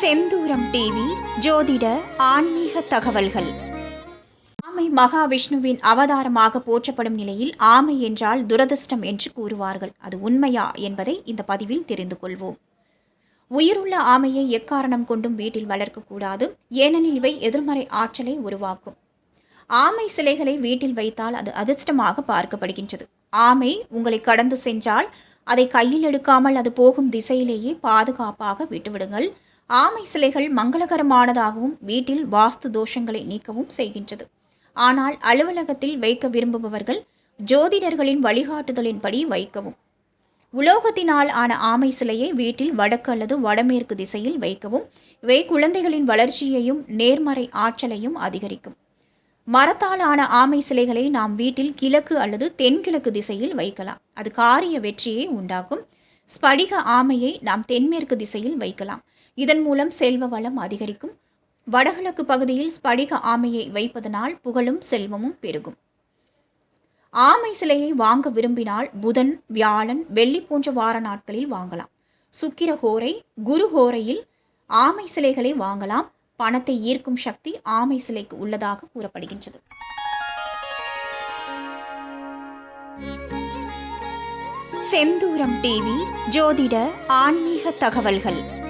செந்தூரம் TV ஜோதிட ஆன்மீக தகவல்கள். ஆமை மகாவிஷ்ணுவின் அவதாரமாக போற்றப்படும் நிலையில் ஆமை என்றால் துரதிர்ஷ்டம் என்று கூறுவார்கள். அது உண்மையா என்பதை இந்த பதிவில் தெரிந்து கொள்வோம். உயிருள்ள ஆமையை எக்காரணம் கொண்டும் வீட்டில் வளர்க்கக்கூடாது ஏனெனில் இவை எதிர்மறை ஆற்றலை உருவாக்கும். ஆமை சிலைகளை வீட்டில் வைத்தால் அது அதிர்ஷ்டமாக பார்க்கப்படுகின்றது. ஆமை உங்களை கடந்து சென்றால் அதை கையில் எடுக்காமல் அது போகும் திசையிலேயே பாதுகாப்பாக விட்டுவிடுங்கள். ஆமை சிலைகள் மங்களகரமானதாகவும் வீட்டில் வாஸ்து தோஷங்களை நீக்கவும் செய்கின்றது. ஆனால் அலுவலகத்தில் வைக்க விரும்புபவர்கள் ஜோதிடர்களின் வழிகாட்டுதலின்படி வைக்கவும். உலோகத்தினால் ஆன ஆமை சிலையை வீட்டில் வடக்கு அல்லது வடமேற்கு திசையில் வைக்கவும். இவை குழந்தைகளின் வளர்ச்சியையும் நேர்மறை ஆற்றலையும் அதிகரிக்கும். மரத்தால் ஆன ஆமை சிலைகளை நாம் வீட்டில் கிழக்கு அல்லது தென்கிழக்கு திசையில் வைக்கலாம். அது காரிய வெற்றியை உண்டாக்கும். ஸ்படிக ஆமையை நாம் தென்மேற்கு திசையில் வைக்கலாம். இதன் மூலம் செல்வ வளம் அதிகரிக்கும். வடகிழக்கு பகுதியில் ஸ்படிக ஆமையை வைப்பதனால் புகழும் செல்வமும் பெருகும். ஆமை சிலையை வாங்க விரும்பினால் புதன் வியாழன் வெள்ளி போன்ற வார நாட்களில் வாங்கலாம். சுக்கிர ஹோரை குரு ஹோரையில் ஆமை சிலைகளை வாங்கலாம். பணத்தை ஈர்க்கும் சக்தி ஆமை சிலைக்கு உள்ளதாக கூறப்படுகின்றது. செந்தூரம் டிவி ஜோதிட ஆன்மீக தகவல்கள்.